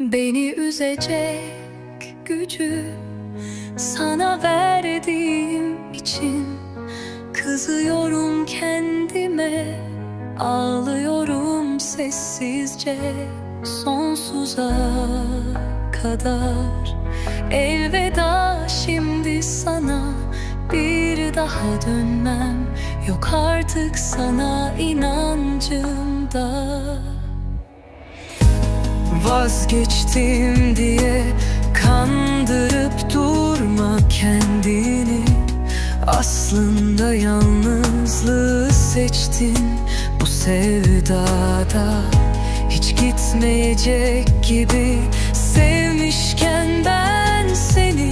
Beni üzecek gücü sana verdiğim için Kızıyorum kendime Ağlıyorum sessizce sonsuza kadar. Elveda şimdi sana bir daha dönmem Yok artık sana inancımda Vazgeçtim diye kandırıp durma kendini. Aslında yalnızlığı seçtin bu sevdada. Hiç gitmeyecek gibi sevmişken ben seni.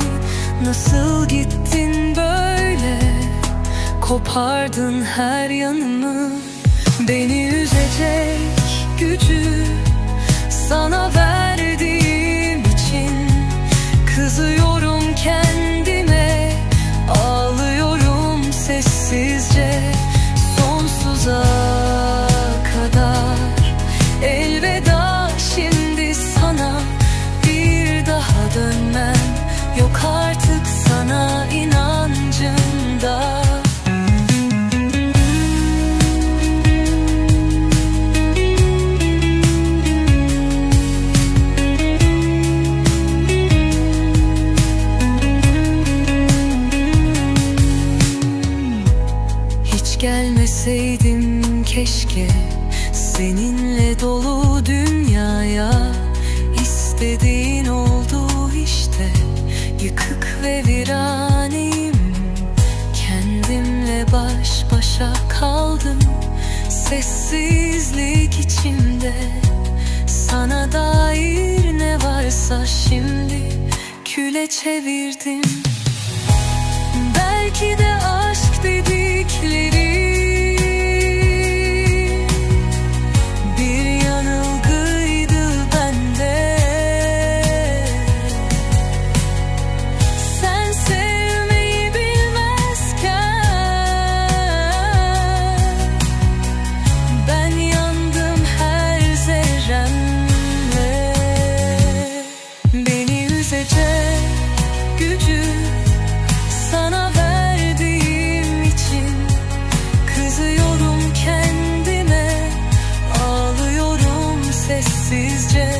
Nasıl gittin böyle? Kopardın her yanımı. Beni üzecek gücü sana verdiğim için Kızıyorum kendime Ağlıyorum sessizce Sonsuza kadar. Elveda şimdi sana Bir daha dönmem Yok artık sana inancımda gelmeseydim keşke. Seninle dolu dünyaya İstediğin oldu işte. Yıkık ve viraneyim Kendimle baş başa kaldım. Sessizlik içimde Sana dair ne varsa şimdi Küle çevirdim. Belki de düşecek gücü sana verdiğim için kızıyorum kendime ağlıyorum sessizce.